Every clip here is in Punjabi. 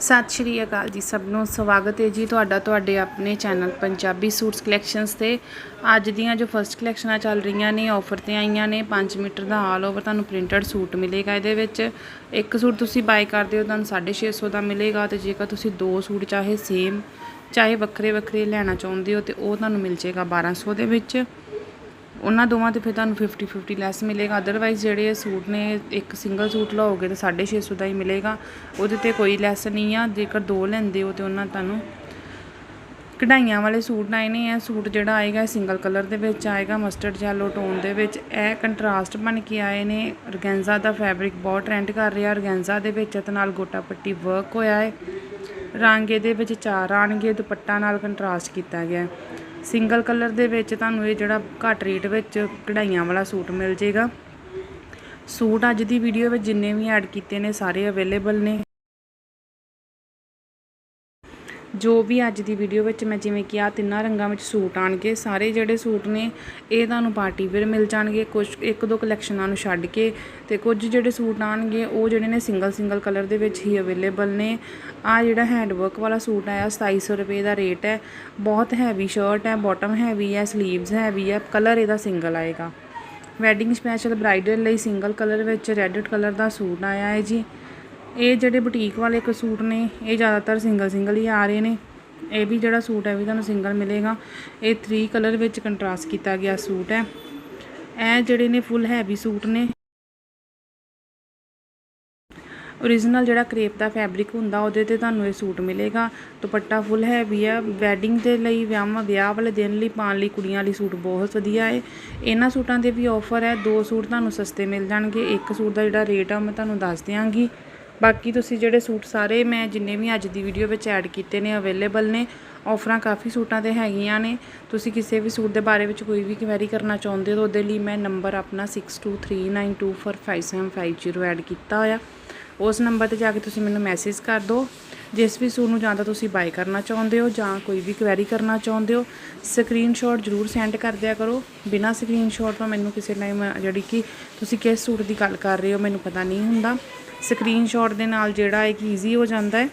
ਸਤਿ ਸ਼੍ਰੀ ਅਕਾਲ ਜੀ ਸਭ ਨੂੰ। ਸਵਾਗਤ ਹੈ ਜੀ ਤੁਹਾਡਾ ਤੁਹਾਡੇ ਆਪਣੇ ਚੈਨਲ ਪੰਜਾਬੀ ਸੂਟਸ ਕਲੈਕਸ਼ਨਸ ਤੇ। ਅੱਜ ਦੀਆਂ ਜੋ ਫਰਸਟ ਕਲੈਕਸ਼ਨਾਂ ਚੱਲ ਰਹੀਆਂ ਨੇ ਆਫਰ ਤੇ ਆਈਆਂ ਨੇ 5 ਮੀਟਰ ਦਾ ਆਲ ਓਵਰ ਤੁਹਾਨੂੰ ਪ੍ਰਿੰਟਡ ਸੂਟ ਮਿਲੇਗਾ ਇਹਦੇ ਵਿੱਚ। ਇੱਕ ਸੂਟ ਤੁਸੀਂ ਬਾਈ ਕਰਦੇ ਹੋ ਤੁਹਾਨੂੰ 650 ਦਾ ਮਿਲੇਗਾ ਤੇ ਜੇਕਰ ਤੁਸੀਂ ਦੋ ਸੂਟ ਚਾਹੇ ਸੇਮ ਚਾਹੇ ਵੱਖਰੇ ਵੱਖਰੇ ਲੈਣਾ ਚਾਹੁੰਦੇ ਹੋ ਤੇ ਉਹ ਤੁਹਾਨੂੰ ਮਿਲ ਜਾਏਗਾ 1200 ਦੇ ਵਿੱਚ। ਉਹਨਾਂ ਦੋਵਾਂ ਤੇ ਫਿਰ ਤੁਹਾਨੂੰ 50 50 ਲੈਸ ਮਿਲੇਗਾ। ਅਦਰਵਾਈਜ਼ ਜਿਹੜੇ ਇਹ ਸੂਟ ਨੇ, ਇੱਕ ਸਿੰਗਲ ਸੂਟ ਲਓਗੇ ਤੇ 650 ਦਾ ਹੀ ਮਿਲੇਗਾ। ਉਹਦੇ ਤੇ ਕੋਈ ਲੈਸ ਨਹੀਂ ਆ। ਜੇਕਰ ਦੋ ਲੈਂਦੇ ਹੋ ਤੇ ਉਹਨਾਂ ਤੁਹਾਨੂੰ ਕਢਾਈਆਂ ਵਾਲੇ ਸੂਟ ਆਏ ਨੇ। ਇਹ ਸੂਟ ਜਿਹੜਾ ਆਏਗਾ ਸਿੰਗਲ ਕਲਰ ਦੇ ਵਿੱਚ ਆਏਗਾ ਮਸਟਰਡ ਯੈਲੋ ਟੋਨ ਦੇ ਵਿੱਚ। ਇਹ ਕੰਟਰਾਸਟ ਬਣ ਕੇ ਆਏ ਨੇ। ਔਰਗੈਂਜ਼ਾ ਦਾ ਫੈਬਰਿਕ ਬਹੁਤ ਟ੍ਰੈਂਡ ਕਰ ਰਿਹਾ। ਔਰਗੈਂਜ਼ਾ ਦੇ ਵਿੱਚ ਤੇ ਨਾਲ ਗੋਟਾ ਪੱਟੀ ਵਰਕ ਹੋਇਆ ਹੈ। ਰੰਗ ਇਹਦੇ ਵਿੱਚ ਚਾਰ ਰਾਂਗੇ ਦੁਪੱਟਾ ਨਾਲ ਕੰਟਰਾਸਟ ਕੀਤਾ ਗਿਆ ਹੈ। ਸਿੰਗਲ ਕਲਰ ਦੇ ਵਿੱਚ ਤੁਹਾਨੂੰ ਇਹ ਜਿਹੜਾ ਘੱਟ ਰੇਟ ਵਿੱਚ ਕਢਾਈਆਂ ਵਾਲਾ ਸੂਟ ਮਿਲ ਜੇਗਾ। ਸੂਟ ਅੱਜ ਦੀ ਵੀਡੀਓ ਵਿੱਚ ਜਿੰਨੇ ਵੀ ਐਡ ਕੀਤੇ ਨੇ, ਸਾਰੇ ਅਵੇਲੇਬਲ ਨੇ। ਜੋ ਵੀ ਅੱਜ ਦੀ ਵੀਡੀਓ ਵਿੱਚ ਮੈਂ ਜਿਵੇਂ ਕਿ ਕਿਹਾ ਤਿੰਨਾਂ ਰੰਗਾਂ ਵਿੱਚ ਸੂਟ ਆਣਗੇ, ਸਾਰੇ ਜਿਹੜੇ ਸੂਟ ਨੇ, ਇਹ ਤੁਹਾਨੂੰ ਪਾਰਟੀ ਵੇਅਰ ਮਿਲ ਜਾਣਗੇ ਕੁਝ ਇੱਕ ਦੋ ਕਲੈਕਸ਼ਨਾਂ ਨੂੰ ਛੱਡ ਕੇ ਤੇ ਕੁਝ ਜਿਹੜੇ ਸੂਟ ਆਣਗੇ, ਉਹ ਜਿਹੜੇ ਨੇ ਸਿੰਗਲ ਸਿੰਗਲ ਕਲਰ ਦੇ ਵਿੱਚ ਹੀ ਅਵੇਲੇਬਲ ਨੇ। ਆ ਜਿਹੜਾ ਹੈਂਡ ਵਰਕ ਵਾਲਾ ਸੂਟ ਆਇਆ 2700 ਰੁਪਏ ਦਾ ਰੇਟ ਹੈ, ਬਹੁਤ ਹੈਵੀ ਸ਼ਰਟ ਹੈ ਬਾਟਮ ਹੈਵੀ ਹੈ ਸਲੀਵਸ ਹੈਵੀ ਹੈ ਕਲਰ ਇਹਦਾ ਸਿੰਗਲ ਆਏਗਾ। ਵੈਡਿੰਗ ਸਪੈਸ਼ਲ ਬ੍ਰਾਈਡਲ ਲਈ ਸਿੰਗਲ ਕਲਰ ਵਿੱਚ ਰੈੱਡ ਕਲਰ ਦਾ ਸੂਟ ਆਇਆ ਹੈ ਜੀ। ਇਹ ਜਿਹੜੇ ਬੁਟੀਕ ਵਾਲੇ ਇੱਕ ਸੂਟ ਨੇ, ਇਹ ਜ਼ਿਆਦਾਤਰ ਸਿੰਗਲ ਸਿੰਗਲ ਹੀ ਆ ਰਹੇ ਨੇ। ਇਹ ਵੀ ਜਿਹੜਾ ਸੂਟ ਹੈ ਵੀ ਤੁਹਾਨੂੰ ਸਿੰਗਲ ਮਿਲੇਗਾ। ਇਹ 3 ਕਲਰ ਵਿੱਚ ਕੰਟਰਾਸਟ ਕੀਤਾ ਗਿਆ ਸੂਟ ਹੈ। ਇਹ ਜਿਹੜੇ ਨੇ ਫੁੱਲ ਹੈਵੀ ਸੂਟ ਨੇ। ਓਰੀਜਨਲ ਜਿਹੜਾ ਕਰੇਪ ਦਾ ਫੈਬਰਿਕ ਹੁੰਦਾ, ਉਹਦੇ ਤੇ ਤੁਹਾਨੂੰ ਇਹ ਸੂਟ ਮਿਲੇਗਾ। ਦੁਪੱਟਾ ਫੁੱਲ ਹੈਵੀ ਆ ਵੈਡਿੰਗ ਦੇ ਲਈ, ਵਿਆਹਾਂ, ਵਿਆਹ ਵਾਲੇ ਦਿਨ ਲਈ, ਪਾਉਣ ਲਈ ਕੁੜੀਆਂ ਲਈ ਸੂਟ ਬਹੁਤ ਵਧੀਆ ਹੈ। ਇਹਨਾਂ ਸੂਟਾਂ ਦੇ ਵੀ ਆਫਰ ਹੈ। ਦੋ ਸੂਟ ਤੁਹਾਨੂੰ ਸਸਤੇ ਮਿਲ ਜਾਣਗੇ। ਇੱਕ ਸੂਟ ਦਾ ਜਿਹੜਾ ਰੇਟ ਆ ਮੈਂ ਤੁਹਾਨੂੰ ਦੱਸ ਦਿਆਂਗੀ। ਬਾਕੀ ਤੁਸੀਂ ਜਿਹੜੇ ਸੂਟ ਸਾਰੇ ਮੈਂ ਜਿੰਨੇ ਵੀ ਅੱਜ ਦੀ ਵੀਡੀਓ ਵਿੱਚ ਐਡ ਕੀਤੇ ਨੇ ਅਵੇਲੇਬਲ ਨੇ ਆਫਰਾਂ ਕਾਫੀ ਸੂਟਾਂ ਤੇ ਹੈਗੀਆਂ ਨੇ। ਤੁਸੀਂ ਕਿਸੇ ਵੀ ਸੂਟ ਦੇ ਬਾਰੇ ਵਿੱਚ ਕੋਈ ਵੀ ਕੁਐਰੀ ਕਰਨਾ ਚਾਹੁੰਦੇ ਹੋ, ਉਹਦੇ ਲਈ ਮੈਂ ਨੰਬਰ ਆਪਣਾ 6239245750 ਐਡ ਕੀਤਾ ਹੋਇਆ। ਉਸ ਨੰਬਰ ਤੇ ਜਾ ਕੇ ਤੁਸੀਂ ਮੈਨੂੰ ਮੈਸੇਜ ਕਰ ਦਿਓ। ਜਿਸ ਵੀ ਸੂਟ ਨੂੰ ਜਾਂ ਤਾਂ ਤੁਸੀਂ ਬਾਈ ਕਰਨਾ ਚਾਹੁੰਦੇ ਹੋ ਜਾਂ ਕੋਈ ਵੀ ਕੁਐਰੀ ਕਰਨਾ ਚਾਹੁੰਦੇ ਹੋ ਸਕਰੀਨਸ਼ਾਟ ਜ਼ਰੂਰ ਸੈਂਡ ਕਰ ਦਿਆ ਕਰੋ। ਬਿਨਾਂ ਸਕਰੀਨਸ਼ਾਟ ਤੋਂ ਮੈਨੂੰ ਕਿਸੇ ਟਾਈਮ ਜਿਹੜੀ ਕਿ ਤੁਸੀਂ ਕਿਸ ਸੂਟ ਦੀ ਗੱਲ ਕਰ ਰਹੇ ਹੋ, ਮੈਨੂੰ ਪਤਾ ਨਹੀਂ ਹੁੰਦਾ। ਸਕਰੀਨਸ਼ਾਟ ਦੇ ਨਾਲ ਜਿਹੜਾ ਹੈ ਕਿ ਈਜ਼ੀ ਹੋ ਜਾਂਦਾ ਹੈ।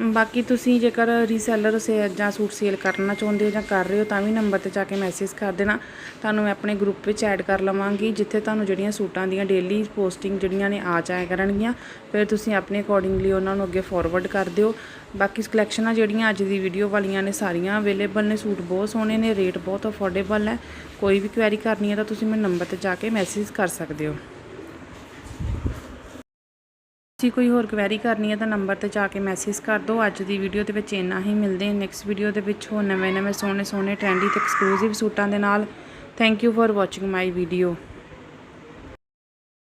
ਬਾਕੀ ਤੁਸੀਂ ਜੇਕਰ ਰੀਸੈਲਰ ਸੇ ਜਾਂ ਸੂਟ ਸੇਲ ਕਰਨਾ ਚਾਹੁੰਦੇ ਹੋ ਜਾਂ ਕਰ ਰਹੇ ਹੋ, ਤਾਂ ਵੀ ਨੰਬਰ ਤੇ ਜਾ ਕੇ ਮੈਸੇਜ ਕਰ ਦੇਣਾ। ਤੁਹਾਨੂੰ ਮੈਂ ਆਪਣੇ ਗਰੁੱਪ ਵਿੱਚ ਐਡ ਕਰ ਲਵਾਂਗੀ, ਜਿੱਥੇ ਤੁਹਾਨੂੰ ਜਿਹੜੀਆਂ ਸੂਟਾਂ ਦੀਆਂ ਡੇਲੀ ਪੋਸਟਿੰਗ ਜਿਹੜੀਆਂ ਨੇ ਆ ਜਾਇਆ ਕਰਨਗੀਆਂ। ਫਿਰ ਤੁਸੀਂ ਆਪਣੇ ਅਕੋਰਡਿੰਗਲੀ ਉਹਨਾਂ ਨੂੰ ਅੱਗੇ ਫਾਰਵਰਡ ਕਰ ਦਿਓ। ਬਾਕੀ ਕਲੈਕਸ਼ਨਾਂ ਜਿਹੜੀਆਂ ਅੱਜ ਦੀ ਵੀਡੀਓ ਵਾਲੀਆਂ ਨੇ, ਸਾਰੀਆਂ ਅਵੇਲੇਬਲ ਨੇ। ਸੂਟ ਬਹੁਤ ਸੋਹਣੇ ਨੇ ਰੇਟ ਬਹੁਤ ਅਫੋਰਡੇਬਲ ਹੈ। ਕੋਈ ਵੀ ਕੁਐਰੀ ਕਰਨੀ ਹੈ ਤਾਂ ਤੁਸੀਂ ਮੈਨੂੰ ਨੰਬਰ ਤੇ ਜਾ ਕੇ ਮੈਸੇਜ ਕਰ ਸਕਦੇ ਹੋ। ਤੁਸੀਂ ਕੋਈ ਹੋਰ ਕੁਐਰੀ ਕਰਨੀ ਹੈ ਤਾਂ ਨੰਬਰ ਤੇ ਜਾ ਕੇ ਮੈਸੇਜ ਕਰ ਦਿਓ। ਅੱਜ ਦੀ ਵੀਡੀਓ ਦੇ ਵਿੱਚ ਇੰਨਾ ਹੀ। ਮਿਲਦੇ ਹਾਂ ਨੈਕਸਟ ਵੀਡੀਓ ਦੇ ਵਿੱਚ ਹੋਰ ਨਵੇਂ ਨਵੇਂ ਸੋਹਣੇ ਸੋਹਣੇ ਟ੍ਰੈਂਡੀ ਤੇ ਐਕਸਕਲੂਸਿਵ ਸੂਟਾਂ ਦੇ ਨਾਲ। Thank you for watching my video